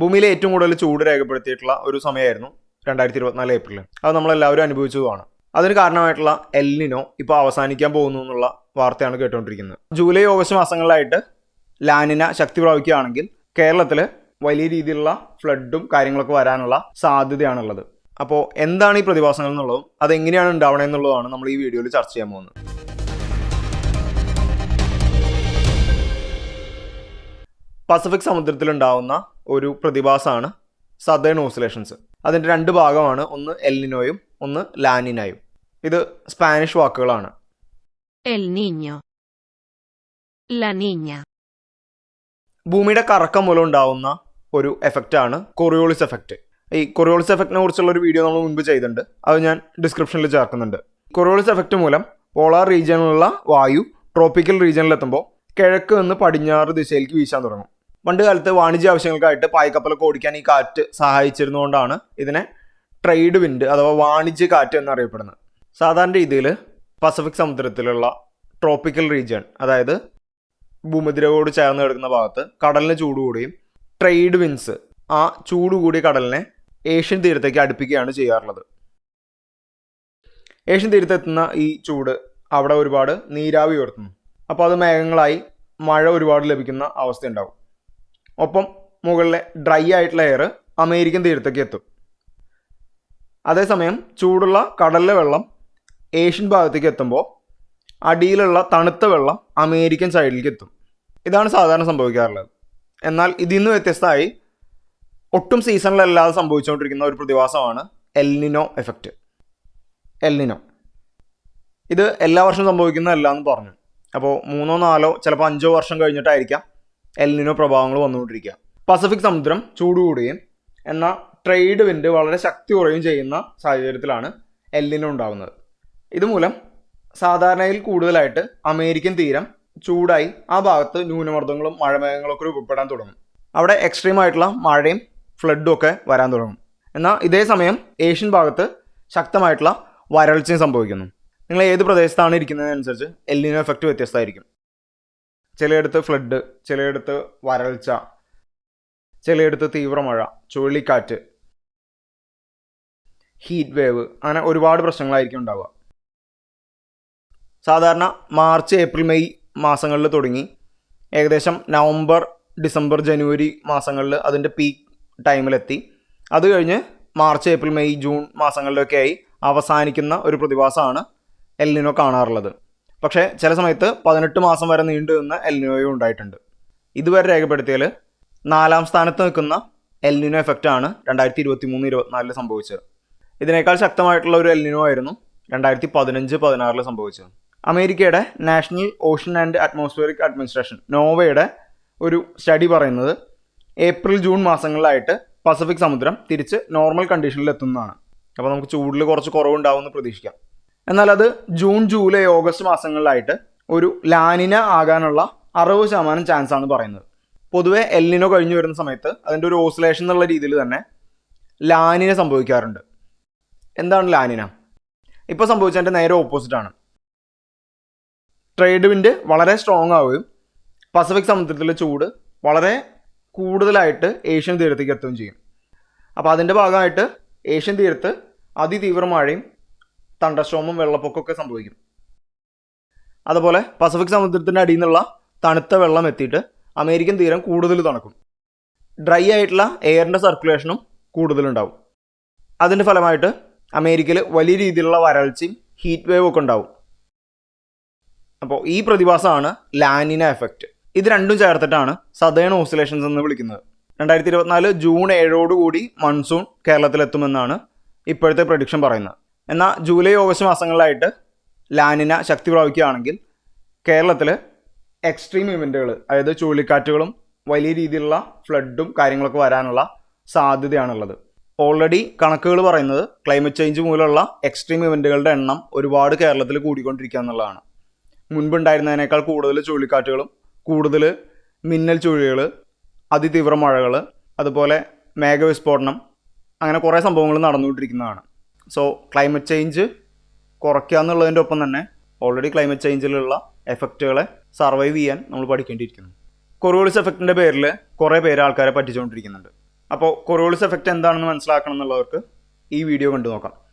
ഭൂമിയിലെ ഏറ്റവും കൂടുതൽ ചൂട് രേഖപ്പെടുത്തിയിട്ടുള്ള ഒരു സമയമായിരുന്നു രണ്ടായിരത്തി ഇരുപത്തിനാല് ഏപ്രിൽ അത് നമ്മളെല്ലാവരും അനുഭവിച്ചതുമാണ്. അതിന് കാരണമായിട്ടുള്ള എല്ലിനോ ഇപ്പോൾ അവസാനിക്കാൻ പോകുന്നു എന്നുള്ള വാർത്തയാണ് കേട്ടുകൊണ്ടിരിക്കുന്നത്. ജൂലൈ ഓഗസ്റ്റ് മാസങ്ങളിലായിട്ട് ലാനിന ശക്തി പ്രാപിക്കുകയാണെങ്കിൽ കേരളത്തിൽ വലിയ രീതിയിലുള്ള ഫ്ലഡും കാര്യങ്ങളൊക്കെ വരാനുള്ള സാധ്യതയാണുള്ളത്. അപ്പോൾ എന്താണ് ഈ പ്രതിഭാസങ്ങൾ എന്നുള്ളതും അതെങ്ങനെയാണ് ഉണ്ടാവണേ എന്നുള്ളതാണ് നമ്മൾ ഈ വീഡിയോയിൽ ചർച്ച ചെയ്യാൻ പോകുന്നത്. പസഫിക് സമുദ്രത്തിലുണ്ടാവുന്ന ഒരു പ്രതിഭാസമാണ് സദേൺ ഓസിലേഷൻസ് അതിന്റെ രണ്ട് ഭാഗമാണ് ഒന്ന് എല്ലിനോയും ഒന്ന് ലാനിനായും ഇത് സ്പാനിഷ് വാക്കുകളാണ്. ഭൂമിയുടെ കറക്കം മൂലം ഉണ്ടാവുന്ന ഒരു എഫക്റ്റ് ആണ് കൊറിയോളിസ് എഫക്റ്റ് ഈ കൊറിയോളിസ് എഫക്റ്റിനെ കുറിച്ചുള്ള ഒരു വീഡിയോ നമ്മൾ മുൻപ് ചെയ്തിട്ടുണ്ട്. അത് ഞാൻ ഡിസ്ക്രിപ്ഷനിൽ ചേർക്കുന്നുണ്ട്. കൊറിയോളിസ് എഫക്റ്റ് മൂലം പോളാർ റീജിയനിലുള്ള വായു ട്രോപ്പിക്കൽ റീജിയനിലെത്തുമ്പോൾ കിഴക്ക് നിന്ന് പടിഞ്ഞാറ് ദിശയിലേക്ക് വീശാൻ തുടങ്ങും. പണ്ട് കാലത്ത് വാണിജ്യ ആവശ്യങ്ങൾക്കായിട്ട് പായ്ക്കപ്പലൊക്കെ ഓടിക്കാൻ ഈ കാറ്റ് സഹായിച്ചിരുന്നുകൊണ്ടാണ് ഇതിനെ ട്രേഡ് വിൻഡ് അഥവാ വാണിജ്യ കാറ്റ് എന്നറിയപ്പെടുന്നത്. സാധാരണ രീതിയിൽ പസഫിക് സമുദ്രത്തിലുള്ള ട്രോപ്പിക്കൽ റീജിയൺ അതായത് ഭൂമിദ്രയോട് ചേർന്ന് കിടക്കുന്ന ഭാഗത്ത് കടലിന് ചൂട് കൂടിയും ട്രേഡ് വിൻസ് ആ ചൂട് കൂടിയ കടലിനെ ഏഷ്യൻ തീരത്തേക്ക് അടുപ്പിക്കുകയാണ് ചെയ്യാറുള്ളത്. ഏഷ്യൻ തീരത്തെത്തുന്ന ഈ ചൂട് അവിടെ ഒരുപാട് നീരാവി ഉയർത്തുന്നു. അപ്പോൾ അത് മേഘങ്ങളായി മഴ ഒരുപാട് ലഭിക്കുന്ന അവസ്ഥ ഉണ്ടാവും ഒപ്പം മുകളിലെ ഡ്രൈ ആയിട്ടുള്ള എയർ അമേരിക്കൻ തീരത്തേക്ക് എത്തും. അതേസമയം ചൂടുള്ള കടലിലെ വെള്ളം ഏഷ്യൻ ഭാഗത്തേക്ക് എത്തുമ്പോൾ അടിയിലുള്ള തണുത്ത വെള്ളം അമേരിക്കൻ സൈഡിലേക്ക് എത്തും. ഇതാണ് സാധാരണ സംഭവിക്കാറുള്ളത്. എന്നാൽ ഇതിൽ നിന്ന് വ്യത്യസ്തമായി ഒട്ടും സീസണിലല്ലാതെ സംഭവിച്ചുകൊണ്ടിരിക്കുന്ന ഒരു പ്രതിഭാസമാണ് എൽനിനോ എഫക്റ്റ്. എൽനിനോ ഇത് എല്ലാ വർഷവും സംഭവിക്കുന്നതല്ല എന്ന് പറഞ്ഞു. അപ്പോൾ മൂന്നോ നാലോ ചിലപ്പോൾ അഞ്ചോ വർഷം കഴിഞ്ഞിട്ടായിരിക്കാം എൽനിനോ പ്രഭാവങ്ങൾ വന്നുകൊണ്ടിരിക്കുക. പസഫിക് സമുദ്രം ചൂടുകൂടുകയും എന്ന എന്നാൽ ട്രേഡ് വിൻഡ് വളരെ ശക്തി കുറയുകയും ചെയ്യുന്ന സാഹചര്യത്തിലാണ് എല്ലിനോ ഉണ്ടാകുന്നത് ഇതുമൂലം സാധാരണയിൽ കൂടുതലായിട്ട് അമേരിക്കൻ തീരം ചൂടായി ആ ഭാഗത്ത് ന്യൂനമർദ്ദങ്ങളും മഴമേഘങ്ങളൊക്കെ രൂപപ്പെടാൻ തുടങ്ങും. അവിടെ എക്സ്ട്രീം ആയിട്ടുള്ള മഴയും ഫ്ലഡും ഒക്കെ വരാൻ തുടങ്ങും. എന്നാൽ ഇതേ സമയം ഏഷ്യൻ ഭാഗത്ത് ശക്തമായിട്ടുള്ള വരൾച്ചയും സംഭവിക്കുന്നു. നിങ്ങൾ ഏത് പ്രദേശത്താണ് ഇരിക്കുന്നതിനനുസരിച്ച് എല്ലിനോ എഫക്റ്റ് വ്യത്യസ്തമായിരിക്കും. ചിലയിടത്ത് ഫ്ലഡ് ചിലയിടത്ത് വരൾച്ച ചിലയിടത്ത് തീവ്രമഴ ചുഴലിക്കാറ്റ് ഹീറ്റ് വേവ് അങ്ങനെ ഒരുപാട് പ്രശ്നങ്ങളായിരിക്കും ഉണ്ടാവുക. സാധാരണ മാർച്ച് ഏപ്രിൽ മെയ് മാസങ്ങളിൽ തുടങ്ങി. ഏകദേശം നവംബർ ഡിസംബർ ജനുവരി മാസങ്ങളിൽ അതിന്റെ പീക്ക് ടൈമിലെത്തി അത് കഴിഞ്ഞ് മാർച്ച് ഏപ്രിൽ മെയ് ജൂൺ മാസങ്ങളിലൊക്കെ ആയി അവസാനിക്കുന്ന ഒരു പ്രതിഭാസമാണ് എല്ലിനോ കാണാറുള്ളത്. പക്ഷേ ചില സമയത്ത് പതിനെട്ട് മാസം വരെ നീണ്ടു നിന്ന എൽനിനോയും ഉണ്ടായിട്ടുണ്ട്. ഇതുവരെ രേഖപ്പെടുത്തിയാൽ നാലാം സ്ഥാനത്ത് നിൽക്കുന്ന എൽനിനോ എഫക്റ്റ് ആണ് രണ്ടായിരത്തി ഇരുപത്തി മൂന്ന് ഇരുപത്തിനാലിൽ സംഭവിച്ചത്. ഇതിനേക്കാൾ ശക്തമായിട്ടുള്ള ഒരു എൽനിനോ ആയിരുന്നു രണ്ടായിരത്തി പതിനഞ്ച് പതിനാറിൽ സംഭവിച്ചത്. അമേരിക്കയുടെ national ocean and atmospheric administration നോവയുടെ ഒരു സ്റ്റഡി പറയുന്നത് ഏപ്രിൽ ജൂൺ മാസങ്ങളിലായിട്ട് പസഫിക് സമുദ്രം തിരിച്ച് നോർമൽ കണ്ടീഷനിൽ എത്തുന്നതാണ്. അപ്പോൾ നമുക്ക് ചൂടിൽ കുറച്ച് കുറവുണ്ടാവുമെന്ന് പ്രതീക്ഷിക്കാം. എന്നാൽ അത് ജൂൺ ജൂലൈ ഓഗസ്റ്റ് മാസങ്ങളിലായിട്ട് ഒരു ലാനിന ആകാനുള്ള അറുപത് ശതമാനം ചാൻസ് ആണ് പറയുന്നത്. പൊതുവെ എല്ലിനോ കഴിഞ്ഞു വരുന്ന സമയത്ത് അതിന്റെ ഒരു ഓസിലേഷൻ എന്നുള്ള രീതിയിൽ തന്നെ ലാനിന സംഭവിക്കാറുണ്ട്. എന്താണ് ലാനിന? ഇപ്പോൾ സംഭവിച്ചതിന്റെ നേരെ ഓപ്പോസിറ്റ് ആണ്. ട്രേഡ് വിൻഡ് വളരെ സ്ട്രോങ് ആവുകയും പസഫിക് സമുദ്രത്തിലെ ചൂട് വളരെ കൂടുതലായിട്ട് ഏഷ്യൻ തീരത്തേക്ക് എത്തുകയും ചെയ്യും. അപ്പോൾ അതിന്റെ ഭാഗമായിട്ട് ഏഷ്യൻ തീരത്ത് അതിതീവ്ര മഴയും തണ്ടസ്ട്രോമും വെള്ളപ്പൊക്കമൊക്കെ സംഭവിക്കും. അതുപോലെ പസഫിക് സമുദ്രത്തിന്റെ അടിയിൽ നിന്നുള്ള തണുത്ത വെള്ളം എത്തിയിട്ട് അമേരിക്കൻ തീരം കൂടുതൽ തണുക്കും. ഡ്രൈ ആയിട്ടുള്ള എയറിന്റെ സർക്കുലേഷനും കൂടുതലുണ്ടാവും. അതിന്റെ ഫലമായിട്ട് അമേരിക്കയിൽ വലിയ രീതിയിലുള്ള വരൾച്ചയും ഹീറ്റ് വേവ് ഒക്കെ ഉണ്ടാവും. അപ്പോൾ ഈ പ്രതിഭാസമാണ് ലാനിന എഫക്റ്റ്. ഇത് രണ്ടും ചേർത്തിട്ടാണ് സദേൺ ഓസിലേഷൻസ് എന്ന് വിളിക്കുന്നത്. രണ്ടായിരത്തി ഇരുപത്തിനാല് ജൂൺ ഏഴോടുകൂടി മൺസൂൺ കേരളത്തിലെത്തുമെന്നാണ് ഇപ്പോഴത്തെ പ്രഡിക്ഷൻ പറയുന്നത്. എന്നാൽ ജൂലൈ ഓഗസ്റ്റ് മാസങ്ങളിലായിട്ട് ലാനിന ശക്തി പ്രാപിക്കുകയാണെങ്കിൽ കേരളത്തിൽ എക്സ്ട്രീം ഇവന്റുകൾ അതായത് ചുഴലിക്കാറ്റുകളും വലിയ രീതിയിലുള്ള ഫ്ലഡും കാര്യങ്ങളൊക്കെ വരാനുള്ള സാധ്യതയാണുള്ളത്. ഓൾറെഡി കണക്കുകൾ പറയുന്നത് ക്ലൈമറ്റ് ചേഞ്ച് മൂലമുള്ള എക്സ്ട്രീം ഇവന്റുകളുടെ എണ്ണം ഒരുപാട് കേരളത്തിൽ കൂടിക്കൊണ്ടിരിക്കുക എന്നുള്ളതാണ്. മുൻപുണ്ടായിരുന്നതിനേക്കാൾ കൂടുതൽ ചുഴലിക്കാറ്റുകളും കൂടുതൽ മിന്നൽ ചുഴികൾ അതിതീവ്ര മഴകൾ അതുപോലെ മേഘവിസ്ഫോടനം അങ്ങനെ കുറേ സംഭവങ്ങൾ നടന്നുകൊണ്ടിരിക്കുന്നതാണ്. സോ ക്ലൈമറ്റ് ചേഞ്ച് കുറയ്ക്കുക എന്നുള്ളതിന്റെ ഒപ്പം തന്നെ ഓൾറെഡി ക്ലൈമറ്റ് ചേഞ്ചിലുള്ള എഫക്റ്റുകളെ സർവൈവ് ചെയ്യാൻ നമ്മൾ പഠിക്കേണ്ടിയിരിക്കുന്നു. കൊറിയോളിസ് എഫക്റ്റിന്റെ പേരിൽ കുറേ പേര് ആൾക്കാരെ പറ്റിച്ചുകൊണ്ടിരിക്കുന്നുണ്ട്. അപ്പോൾ കൊറിയോളിസ് എഫക്റ്റ് എന്താണെന്ന് മനസ്സിലാക്കണം എന്നുള്ളവർക്ക് ഈ വീഡിയോ കണ്ടു നോക്കാം.